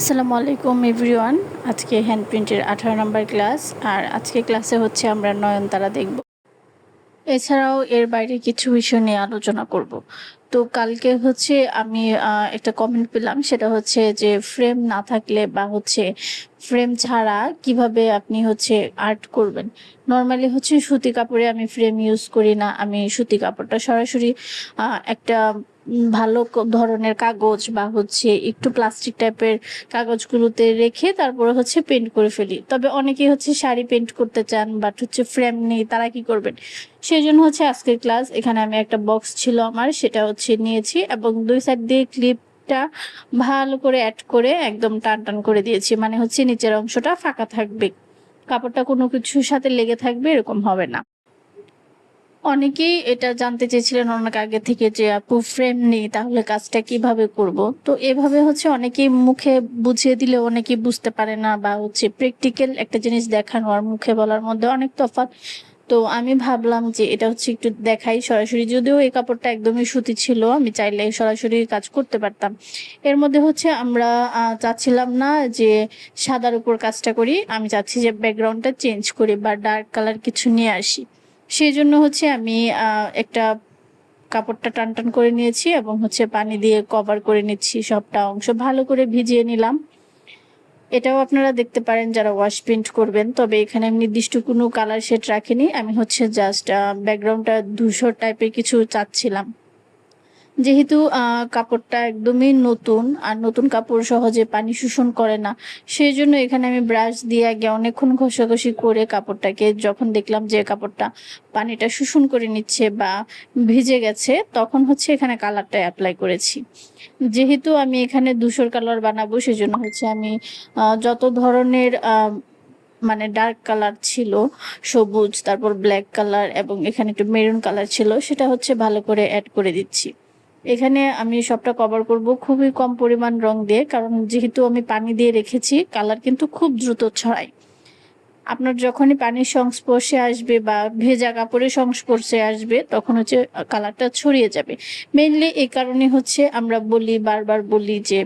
আসসালামু আলাইকুম এভরিওয়ান। আজকে হ্যান্ড প্রিন্টের আঠারো নম্বর ক্লাস, আর আজকে ক্লাসে হচ্ছে আমরা নয়নতারা দেখব। এছাড়াও এর বাইরে কিছু বিষয় নিয়ে আলোচনা করব। তো কালকে হচ্ছে আমি একটা কমেন্ট পেলাম, সেটা হচ্ছে যে ফ্রেম না থাকলে বা হচ্ছে ফ্রেম ছাড়া কীভাবে আপনি হচ্ছে আর্ট করবেন? নর্মালি হচ্ছে সুতি কাপড়ে আমি ফ্রেম ইউজ করি না, আমি সুতি কাপড়টা সরাসরি একটা ভালো ধরনের কাগজ বা হচ্ছে একটু প্লাস্টিক টাইপের কাগজগুলোতে রেখে তারপরে হচ্ছে পেন্ট করে ফেলি। তবে অনেকেই হচ্ছে শাড়ি পেন্ট করতে চান বাট হচ্ছে ফ্রেম নেই, তারা কি করবেন? সেই জন্য হচ্ছে আজকের ক্লাস এখানে আমি একটা বক্স ছিল আমার, সেটা হচ্ছে নিয়েছি এবং দুই সাইড দিয়ে ক্লিপটা ভালো করে অ্যাড করে একদম টান টান করে দিয়েছি। মানে হচ্ছে নিচের অংশটা ফাঁকা থাকবে। কাপড়টা কোনো কিছুর সাথে লেগে থাকবে, এরকম হবে না। অনেকেই এটা জানতে চেয়েছিলেন অনেক আগে থেকে যে, আপু ফ্রেম নেই, তাহলে কাজটা কীভাবে করব? তো এভাবে হচ্ছে অনেকেই মুখে বুঝিয়ে দিলে অনেকেই বুঝতে পারে না বা হচ্ছে প্র্যাকটিক্যাল একটা জিনিস দেখানো আর মুখে বলার মধ্যে অনেক তফাৎ। তো আমি ভাবলাম যে, এটা হচ্ছে একটু দেখাই সরাসরি। যদিও এই কাপড়টা একদমই সুতি ছিল, আমি চাইলে সরাসরি কাজ করতে পারতাম। এর মধ্যে হচ্ছে আমরা চাচ্ছিলাম না যে সাদার উপর কাজটা করি, আমি চাচ্ছি যে ব্যাকগ্রাউন্ডটা চেঞ্জ করি বা ডার্ক কালার কিছু নিয়ে আসি। সেই জন্য হচ্ছে আমি একটা কাপড়টা টান টান করে নিয়েছি এবং হচ্ছে পানি দিয়ে কভার করে নিচ্ছি সবটা অংশ। ভালো করে ভিজিয়ে নিলাম। এটাও আপনারা দেখতে পারেন যারা ওয়াশ প্রিন্ট করবেন, তবে এখানে আমি নির্দিষ্ট কোনো কালার শেড রাখিনি। আমি হচ্ছে জাস্ট ব্যাকগ্রাউন্ডটা ধূসর টাইপের কিছু চাচ্ছিলাম। যেহেতু কাপড়টা একদমই নতুন আর নতুন কাপড় সহজে পানি শোষণ করে না সেই জন্য এখানে আমি ব্রাশ দিয়ে আগে অনেকক্ষণ ঘষাঘষি করে কাপড়টাকে যখন দেখলাম যে কাপড়টা পানিটা শোষণ করে নিচ্ছে বা ভিজে গেছে, তখন হচ্ছে এখানে কালারটা অ্যাপ্লাই করেছি। যেহেতু আমি এখানে ধূসর কালার বানাবো, সেজন্য হচ্ছে আমি যত ধরনের মানে ডার্ক কালার ছিল, সবুজ, তারপর ব্ল্যাক কালার এবং এখানে একটু মেরুন কালার ছিল, সেটা হচ্ছে ভালো করে অ্যাড করে দিচ্ছি। এখানে আমি সবটা কভার করব খুবই কম পরিমাণ রং দিয়ে, কারণ যেহেতু আমি পানি দিয়ে রেখেছি কালার কিন্তু খুব দ্রুত ছড়ায়। আপনার যখনই পানির সংস্পর্শে আসবে বা ভেজা কাপড়ের সংস্পর্শে আসবে, তখন হচ্ছে কালারটা ছড়িয়ে যাবে। মেইনলি এই কারণে হচ্ছে আমরা বলি, বারবার বলি যে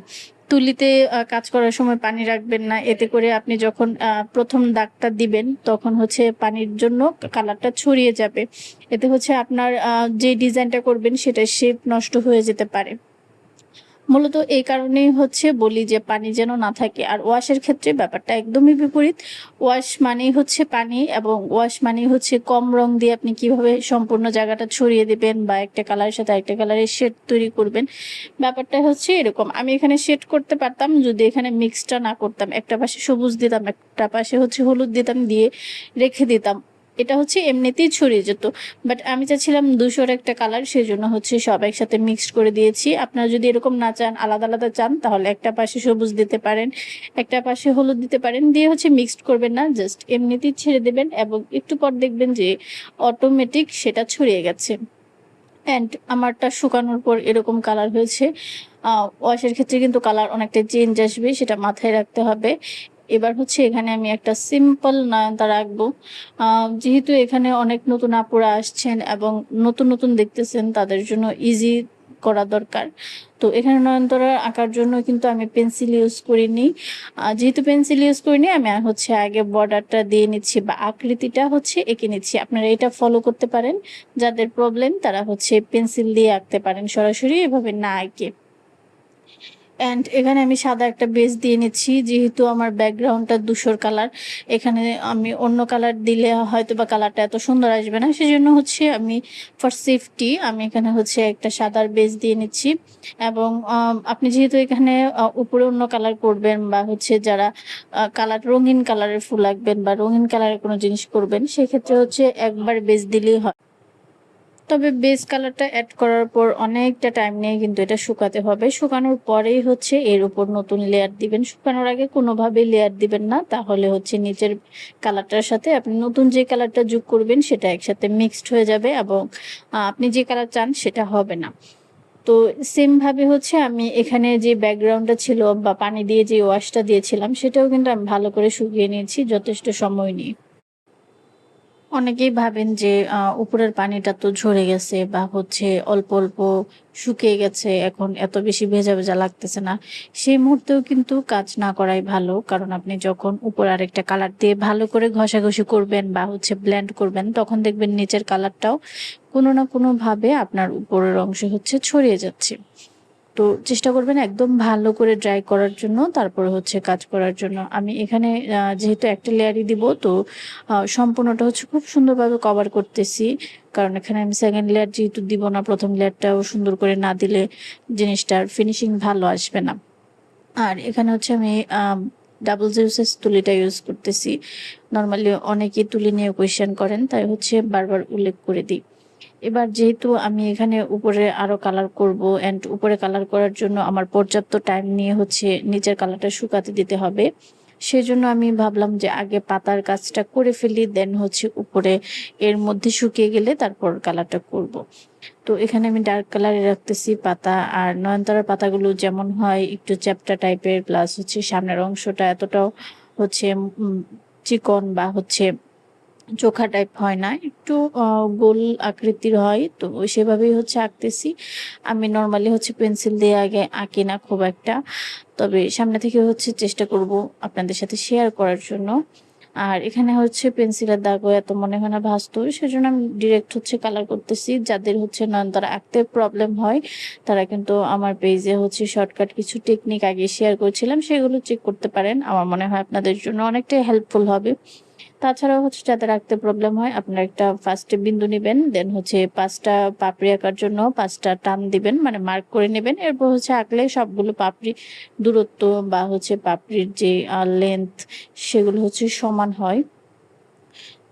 তুলিতে কাজ করার সময় পানি রাখবেন না। এতে করে আপনি যখন প্রথম দাগটা দিবেন, তখন হচ্ছে পানির জন্য কালারটা ছড়িয়ে যাবে। এতে হচ্ছে আপনার যে ডিজাইনটা করবেন, সেটা শেপ নষ্ট হয়ে যেতে পারে। মূলত এই কারণেই হচ্ছে বলি যে পানি যেন না থাকে। আর ওয়াশের ক্ষেত্রে ব্যাপারটা একদমই বিপরীত। ওয়াশ মানেই হচ্ছে পানি এবং ওয়াশ মানেই হচ্ছে কম রং দিয়ে আপনি কীভাবে সম্পূর্ণ জায়গাটা ছড়িয়ে দিবেন বা একটা কালারের সাথে একটা কালারের শেড তৈরি করবেন। ব্যাপারটা হচ্ছে এরকম। আমি এখানে শেড করতে পারতাম, যদি এখানে মিক্সটা না করতাম। একটা পাশে সবুজ দিতাম, একটা পাশে হচ্ছে হলুদ দিতাম, দিয়ে রেখে দিতাম। এটা হচ্ছে এমনিতেই ছড়িয়ে যেত বাট আমি চাচ্ছিলাম দুশোর একটা কালার সেই জন্য হচ্ছে সব একসাথে মিক্সড করে দিয়েছি। আপনারা যদি এরকম না চান, আলাদা আলাদা চান, তাহলে একটা পাশে সবুজ দিতে পারেন, একটা পাশে হলুদ দিতে পারেন, দিয়ে হচ্ছে মিক্সড করবেন না জাস্ট এমনিতেই ছেড়ে দেবেন এবং একটু পর দেখবেন যে অটোমেটিক সেটা ছড়িয়ে গেছে। অ্যান্ড আমারটা শুকানোর পর এরকম কালার হয়েছে। ওয়াশের ক্ষেত্রে কিন্তু কালার অনেকটা চেঞ্জ আসবে, সেটা মাথায় রাখতে হবে। এবার হচ্ছে এখানে আমি একটা সিম্পল নয়নতারা রাখব। যেহেতু এখানে অনেক নতুন আপুরা আসছেন এবং নতুন নতুন দেখতেছেন, তাদের জন্য ইজি করা দরকার। তো এখানে নয়নতারা আঁকার জন্য কিন্তু আমি পেন্সিল ইউজ করিনি। যেহেতু পেন্সিল ইউজ করিনি, আমি হচ্ছে আগে বর্ডারটা দিয়ে নিচ্ছি বা আকৃতিটা হচ্ছে এঁকে নিচ্ছি। আপনারা এটা ফলো করতে পারেন। যাদের প্রবলেম তারা হচ্ছে পেন্সিল দিয়ে আঁকতে পারেন সরাসরি এভাবে না এঁকে। অ্যান্ড এখানে আমি সাদা একটা বেস দিয়ে নিচ্ছি, যেহেতু আমার ব্যাকগ্রাউন্ডটা ধূসর কালার এখানে আমি অন্য কালার দিলে হয়তো বা কালারটা এত সুন্দর আসবে না, সেজন্য হচ্ছে আমি ফর সেফটি আমি এখানে হচ্ছে একটা সাদার বেস দিয়ে নিচ্ছি। এবং আপনি যেহেতু এখানে উপরে অন্য কালার করবেন বা হচ্ছে যারা কালার রঙিন কালারের ফুল আঁকবেন বা রঙিন কালারের কোনো জিনিস করবেন, সেক্ষেত্রে হচ্ছে একবার বেস দিলেই হয়। তবে বেস কালারটা অ্যাড করার পর অনেকটা টাইম নিয়ে কিন্তু এটা শুকাতে হবে। শুকানোর পরেই হচ্ছে এর উপর নতুন লেয়ার দিবেন। শুকানোর আগে কোনোভাবেই লেয়ার দিবেন না। তাহলে হচ্ছে নিচের কালারটার সাথে আপনি নতুন যে কালারটা যোগ করবেন, সেটা একসাথে মিক্সড হয়ে যাবে এবং আপনি যে কালার চান, সেটা হবে না। তো সেমভাবে হচ্ছে আমি এখানে যে ব্যাকগ্রাউন্ডটা ছিল বা পানি দিয়ে যে ওয়াশটা দিয়েছিলাম, সেটাও কিন্তু আমি ভালো করে শুকিয়ে নিয়েছি, যথেষ্ট সময় নিয়ে। অনেকেই ভাবেন যে উপরের পানিটা তো ঝরে গেছে বা হচ্ছে অল্প অল্প শুকিয়ে গেছে, এখন এত বেশি ভেজা ভেজা লাগতেছে না। সেই মুহূর্তেও কিন্তু কাজ না করাই ভালো। কারণ আপনি যখন উপর আরেকটা কালার দিয়ে ভালো করে ঘষাঘষি করবেন বা হচ্ছে ব্ল্যান্ড করবেন, তখন দেখবেন নিচের কালারটাও কোনো না কোনোভাবে আপনার উপরের অংশে হচ্ছে ছড়িয়ে যাচ্ছে। তো চেষ্টা করবেন একদম ভালো করে ড্রাই করার জন্য, তারপরে হচ্ছে কাজ করার জন্য। আমি এখানে যেহেতু একটা লেয়ারই দিব, তো সম্পূর্ণটা হচ্ছে খুব সুন্দরভাবে কভার করতেছি। কারণ এখানে আমি সেকেন্ড লেয়ার যেহেতু দিব না, প্রথম লেয়ারটাও সুন্দর করে না দিলে জিনিসটার ফিনিশিং ভালো আসবে না। আর এখানে হচ্ছে আমি ডাবল জিউসেস তুলিটা ইউজ করতেছি। নর্মালি অনেকেই তুলি নিয়ে কোয়েশ্চেন করেন, তাই হচ্ছে বারবার উল্লেখ করে দিই। এবার যেহেতু আমি এখানে উপরে আরও কালার করব এন্ড উপরে কালার করার জন্য আমার পর্যাপ্ত টাইম নিয়ে হচ্ছে নিচের কালারটা শুকাতে দিতে হবে। সেজন্য আমি ভাবলাম যে আগে পাতার কাজটা করে ফেলি দেন হচ্ছে উপরে এর মধ্যে শুকিয়ে গেলে তারপর কালারটা করব। তো এখানে আমি ডার্ক কালারে রাখতেছি পাতা, আর নয়নতারার পাতাগুলো যেমন হয় একটু চ্যাপ্টা টাইপের প্লাস হচ্ছে সামনের অংশটা এতটাও হচ্ছে চিকন বা হচ্ছে চোখা টাইপ হয় না, একটু গোল আকৃতির হয়, তো সেভাবেই হচ্ছে আঁকতেছি। আমি নর্মালি হচ্ছে পেন্সিল দিয়ে আগে আঁকি না খুব একটা, তবে সামনে থেকে হচ্ছে চেষ্টা করব আপনাদের সাথে শেয়ার করার জন্য। আর এখানে হচ্ছে পেন্সিলের দাগও এত মনে হয় না ভাসতো, সেজন্য আমি ডিরেক্ট হচ্ছে কালার করতেছি। যাদের হচ্ছে নয়নতারা আঁকতে প্রবলেম হয়, তারা কিন্তু আমার পেজে হচ্ছে শর্টকাট কিছু টেকনিক আগে শেয়ার করেছিলাম, সেগুলো চেক করতে পারেন। আমার মনে হয় আপনাদের জন্য অনেকটাই হেল্পফুল হবে। তাছাড়াও হচ্ছে যাতে রাখতে প্রবলেম হয়, আপনার একটা ফার্স্টে বিন্দু নেবেন দেন হচ্ছে পাঁচটা পাপড়ি আঁকার জন্য পাঁচটা টান দিবেন মানে মার্ক করে নেবেন। এরপর হচ্ছে আঁকলে সবগুলো পাপড়ি দূরত্ব বা হচ্ছে পাপড়ির যে লেন্থ সেগুলো হচ্ছে সমান হয়।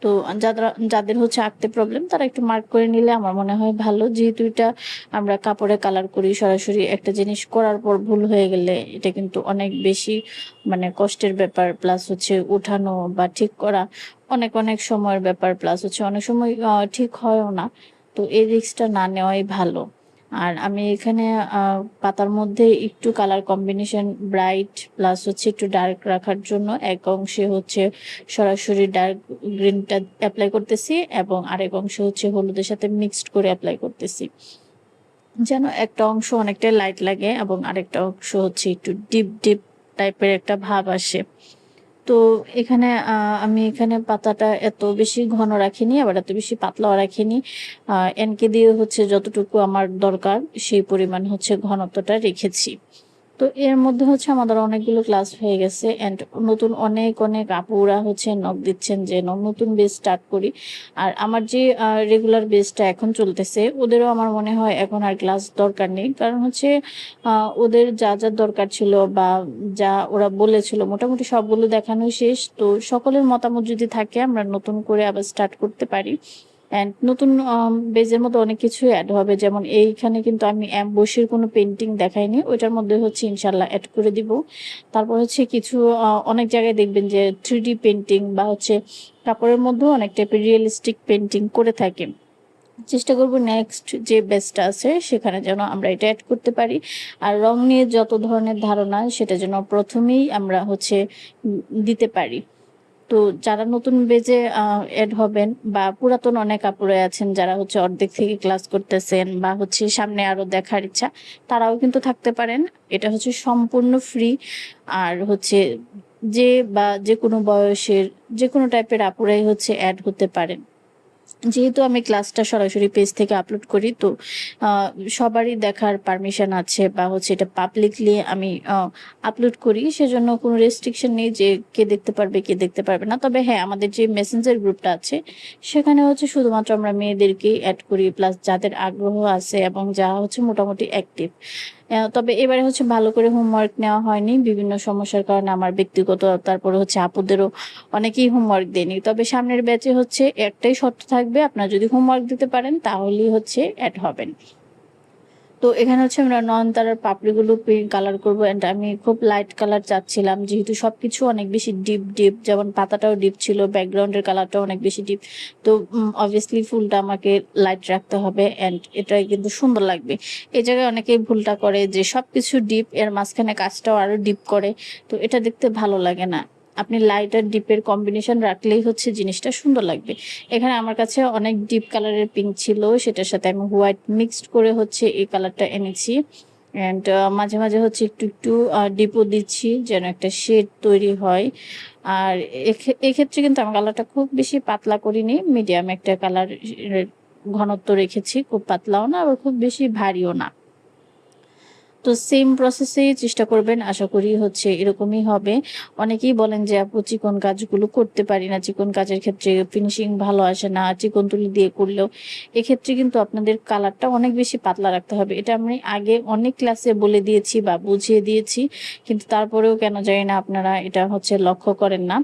তো যারা যাদের হচ্ছে আঁকতে প্রবলেম তারা একটু মার্ক করে নিলে আমার মনে হয় ভালো। যেহেতু এটা আমরা কাপড়ে কালার করি, সরাসরি একটা জিনিস করার পর ভুল হয়ে গেলে এটা কিন্তু অনেক বেশি মানে কষ্টের ব্যাপার। প্লাস হচ্ছে উঠানো বা ঠিক করা অনেক অনেক সময়ের ব্যাপার। প্লাস হচ্ছে অনেক সময় ঠিক হয়ও না। তো এই রিস্কটা না নেওয়াই ভালো। আর আমি এখানে পাতার মধ্যে একটু কালার কম্বিনেশন ব্রাইট প্লাস হচ্ছে একটু ডার্ক রাখার জন্য এক অংশে হচ্ছে সরাসরি ডার্ক গ্রিনটা অ্যাপ্লাই করতেছি এবং আরেক অংশ হচ্ছে হলুদের সাথে মিক্সড করে অ্যাপ্লাই করতেছি। যেন একটা অংশ অনেকটা লাইট লাগে এবং আরেকটা অংশ হচ্ছে একটু ডিপ ডিপ টাইপের একটা ভাব আসে। তো এখানে আমি এখানে পাতাটা এত বেশি ঘন রাখিনি, আবার এত বেশি পাতলাও রাখিনি। এনকে দিয়ে হচ্ছে যতটুকু আমার দরকার, সেই পরিমাণ হচ্ছে ঘনত্বটা রেখেছি। তো এর মধ্যে হচ্ছে আমাদের অনেকগুলো ক্লাস হয়ে গেছে এন্ড নতুন অনেক অনেক আপুরা হচ্ছে নক দিচ্ছেন যে নতুন বেস স্টার্ট করি। আর আমার যে রেগুলার বেসটা এখন চলতেছে, ওদেরও আমার মনে হয় এখন আর ক্লাস দরকার নেই। কারণ হচ্ছে ওদের যা যা দরকার ছিল বা যা ওরা বলেছিল, মোটামুটি সবগুলো দেখানো শেষ। তো সকলের মতামত যদি থাকে, আমরা নতুন করে আবার স্টার্ট করতে পারি। অ্যান্ড নতুন বেজের মধ্যে অনেক কিছু অ্যাড হবে। যেমন এইখানে কিন্তু আমি অ্যাম্বসির কোনো পেন্টিং দেখাইনি। ওইটার মধ্যে হচ্ছে ইনশাল্লাহ অ্যাড করে দিব। তারপর হচ্ছে কিছু অনেক জায়গায় দেখবেন যে থ্রি পেন্টিং বা হচ্ছে কাপড়ের মধ্যেও অনেক টাইপের রিয়েলিস্টিক পেন্টিং করে থাকে। চেষ্টা করব নেক্সট যে বেস্টটা আছে, সেখানে যেন আমরা এটা অ্যাড করতে পারি। আর রং নিয়ে যত ধরনের ধারণা, সেটা যেন প্রথমেই আমরা হচ্ছে দিতে পারি। তো যারা নতুন বেজে এড হবেন বা পুরাতন অনেক আপুরে আছেন যারা হচ্ছে অর্ধেক থেকে ক্লাস করতেছেন বা হচ্ছে সামনে আরও দেখার ইচ্ছা, তারাও কিন্তু থাকতে পারেন। এটা হচ্ছে সম্পূর্ণ ফ্রি আর হচ্ছে যে বা যে কোনো বয়সের, যে কোনো টাইপের আপুরাই হচ্ছে অ্যাড হতে পারেন। যেহেতু আমি ক্লাসটা সরাসরি পেজ থেকে আপলোড করি, তো সবারই দেখার পারমিশন আছে বা হচ্ছে এটা পাবলিকলি আমি আপলোড করি। সেজন্য কোনো রেস্ট্রিকশন নেই যে কে দেখতে পারবে, কে দেখতে পারবে না। তবে হ্যাঁ আমাদের যে মেসেঞ্জার গ্রুপটা আছে, সেখানে হচ্ছে শুধুমাত্র আমরা মেয়েদেরকেই অ্যাড করি। প্লাস যাদের আগ্রহ আছে এবং যা হচ্ছে মোটামুটি অ্যাক্টিভ তবে এবারে হচ্ছে ভালো করে হোমওয়ার্ক নেওয়া হয়নি। বিভিন্ন সমস্যার কারণে আমার ব্যক্তিগত, তারপরে হচ্ছে আপুদেরও অনেকেই হোমওয়ার্ক দেয়নি। তবে সামনের ব্যাচে হচ্ছে একটাই শর্ত থাকবে, আপনার যদি হোমওয়ার্ক দিতে পারেন, তাহলেই হচ্ছে অ্যাড হবেন। তো এখানে হচ্ছে আমরা নয়নতারার পাপড়িগুলো কালার করব এন্ড আমি খুব লাইট কালার চাচ্ছিলাম, যেহেতু সবকিছু অনেক বেশি ডিপ ডিপ যেমন পাতাটাও ডিপ ছিল ব্যাকগ্রাউন্ডের কালারটাও অনেক বেশি ডিপ তো অবভিয়াসলি ফুলটা আমাকে লাইট রাখতে হবে এন্ড এটাই কিন্তু সুন্দর লাগবে। এই জায়গায় অনেকেই ভুলটা করে যে সবকিছু ডিপ এর মাঝখানে কাজটাও আরও ডিপ করে, তো এটা দেখতে ভালো লাগে না। আপনি লাইট আর ডিপের কম্বিনেশন রাখলেই হচ্ছে জিনিসটা সুন্দর লাগবে। এখানে আমার কাছে অনেক ডিপ কালারের পিঙ্ক ছিল, সেটার সাথে আমি হোয়াইট মিক্সড করে হচ্ছে এই কালারটা এনেছি। অ্যান্ড মাঝে মাঝে হচ্ছে একটু একটু ডিপও দিচ্ছি যেন একটা শেড তৈরি হয়। আর এক্ষে- এক্ষেত্রে কিন্তু আমি কালারটা খুব বেশি পাতলা করিনি মিডিয়াম একটা কালার ঘনত্ব রেখেছি, খুব পাতলাও না, আবার খুব বেশি ভারীও না। তো সেম প্রসেসেই চেষ্টা করবেন। আশা করি হচ্ছে এরকমই হবে। অনেকেই বলেন যে, আপু, চিকন কাজগুলো করতে পারি না। চিকন কাজের ক্ষেত্রে ফিনিশিং ভালো আসে না। চিকন তুলি দিয়ে করলেও এক্ষেত্রে কিন্তু আপনাদের কালারটা অনেক বেশি পাতলা রাখতে হবে। এটা আমি আগে অনেক ক্লাসে বলে দিয়েছি বা বুঝিয়ে দিয়েছি। কিন্তু তারপরেও কেন জানি না আপনারা এটা হচ্ছে লক্ষ্য করেন না।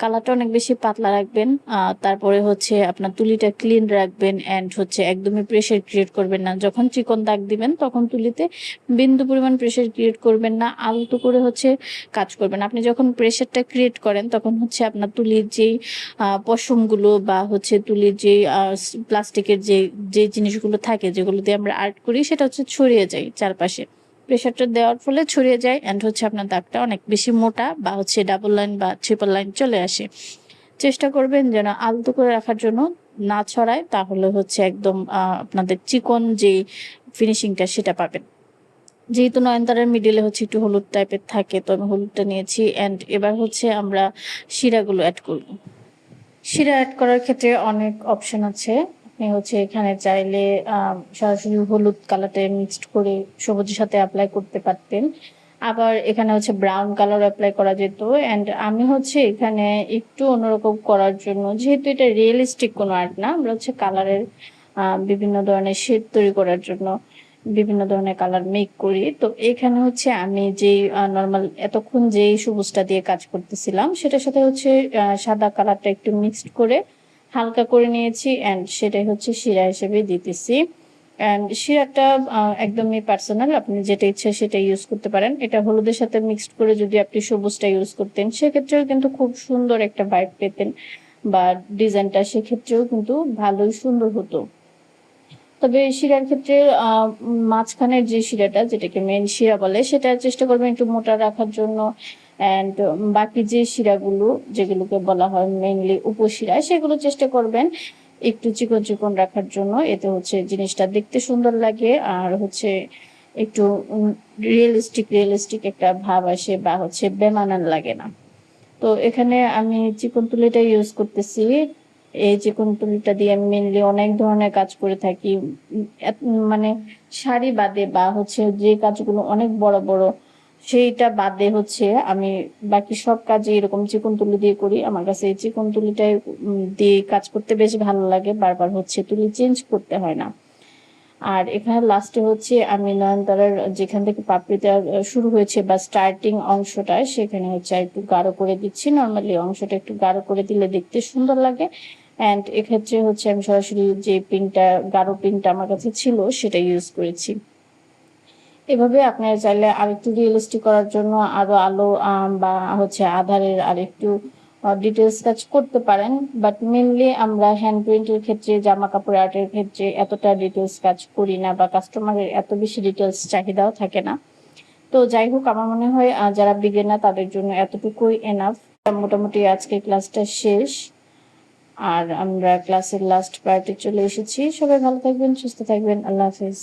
কালারটা অনেক বেশি পাতলা রাখবেন তারপরে হচ্ছে আপনার তুলিটা ক্লিন রাখবেন অ্যান্ড হচ্ছে একদমই প্রেশার ক্রিয়েট করবেন না। যখন চিকন দাগ দিবেন, তখন তুলিতে বিন্দু পরিমাণ প্রেশার ক্রিয়েট করবেন না, আলতো করে হচ্ছে কাজ করবেন। আপনি যখন প্রেশারটা ক্রিয়েট করেন, তখন হচ্ছে আপনার তুলির যেই পশমগুলো বা হচ্ছে তুলির যে প্লাস্টিকের যে যে জিনিসগুলো থাকে, যেগুলো দিয়ে আমরা আর্ট করি, সেটা হচ্ছে ছড়িয়ে যায় চারপাশে। প্রেশারটা দেওয়ার ফলে ছড়িয়ে যায় অ্যান্ড হচ্ছে আপনার দাগটা অনেক বেশি মোটা বা হচ্ছে ডাবল লাইন বা ট্রিপল লাইন চলে আসে। চেষ্টা করবেন যেন আলতো করে রাখার জন্য না ছড়ায়, তাহলে হচ্ছে একদম আপনাদের চিকন যে ফিনিশিংটা সেটা পাবেন। যেহেতু নয়নতারার মিডিলে হচ্ছে একটু হলুদ টাইপের থাকে, তো আমি হলুদটা নিয়েছি অ্যান্ড এবার হচ্ছে আমরা শিরাগুলো অ্যাড করব। শিরা অ্যাড করার ক্ষেত্রে অনেক অপশন আছে। আপনি হচ্ছে এখানে চাইলে সরাসরি হলুদ কালারটা মিক্সড করে সবুজের সাথে অ্যাপ্লাই করতে পারতেন। আবার এখানে হচ্ছে ব্রাউন কালার অ্যাপ্লাই করা যেত। অ্যান্ড আমি হচ্ছে এখানে একটু অন্যরকম করার জন্য, যেহেতু এটা রিয়েলিস্টিক কোনো আর্ট না, আমরা হচ্ছে কালারের বিভিন্ন ধরনের শেড তৈরি করার জন্য বিভিন্ন ধরনের কালার মেক করি। তো এখানে হচ্ছে আমি যে নর্মাল এতক্ষণ যে সবুজটা দিয়ে কাজ করতেছিলাম, সেটার সাথে হচ্ছে সাদা কালারটা একটু মিক্সড করে হালকা করে নিয়েছি অ্যান্ড সেটাই হচ্ছে শিরা হিসেবে দিতেছি। অ্যান্ড শিরাটা একদমই পার্সোনাল আপনি যেটা ইচ্ছে সেটা ইউজ করতে পারেন। এটা হলুদের সাথে মিক্সড করে যদি আপনি সবুজটা ইউজ করতেন, সেক্ষেত্রেও কিন্তু খুব সুন্দর একটা ভাইব পেতেন বা ডিজাইনটা সেক্ষেত্রেও কিন্তু ভালোই সুন্দর হতো। তবে শিরার ক্ষেত্রে মাঝখানের যে শিরাটা, যেটাকে মেন শিরা বলে, সেটা চেষ্টা করবেন একটু মোটা রাখার জন্য। অ্যান্ড বাকি যে শিরাগুলো, যেগুলোকে বলা হয় মেইনলি উপশিরা, সেগুলো চেষ্টা করবেন একটু চিকন চিকন রাখার জন্য। এতে হচ্ছে জিনিসটা দেখতে সুন্দর লাগে আর হচ্ছে একটু রিয়েলিস্টিক রিয়েলিস্টিক একটা ভাব আসে বা হচ্ছে বেমানান লাগে না। তো এখানে আমি চিকন তুলিটা ইউজ করতেছি। এই চিকন তুলিটা দিয়ে আমি মেনলি অনেক ধরনের কাজ করে থাকি। মানে শাড়ি বাদে বা হচ্ছে যে কাজগুলো অনেক বড় বড় সেইটা বাদে হচ্ছে আমি বাকি সব কাজে এরকম চিকন তুলি দিয়ে করি। আমার কাছে এই চিকন তুলিটাই দিয়ে কাজ করতে বেশ ভালো লাগে। বারবার হচ্ছে তুলি চেঞ্জ করতে হয় না। আর এখানে লাস্টে হচ্ছে আমি নয়নতারার যেখান থেকে পাপড়িটা শুরু হয়েছে বা স্টার্টিং অংশটা, সেখানে হচ্ছে একটু গাঢ় করে দিচ্ছি। নর্মালি অংশটা একটু গাঢ় করে দিলে দেখতে সুন্দর লাগে। অ্যান্ড এক্ষেত্রে হচ্ছে আমি সরাসরি যে পিনটা গাঢ় পিনটা আমার কাছে ছিল, সেটা ইউজ করেছি। এভাবে আপনারা চাইলে আরেকটু রিয়েলিস্টিক করার জন্য আরও আলো বা হচ্ছে আধারের আরেকটু ডিটেলস কাজ করতে পারেন। বাট মেনলি আমরা হ্যান্ড প্রিন্টের ক্ষেত্রে জামা কাপড় আর্টের ক্ষেত্রে এতটা ডিটেলস কাজ করি না বা কাস্টমারের এত বেশি ডিটেলস চাহিদাও থাকে না। তো যাই হোক, আমার মনে হয় যারা বিগিনার তাদের জন্য এতটুকুই এনাফ মোটামুটি আজকে ক্লাসটা শেষ। আর আমরা ক্লাসের লাস্ট পার্টে চলে এসেছি। সবাই ভালো থাকবেন, সুস্থ থাকবেন। আল্লাহ হাফিজ।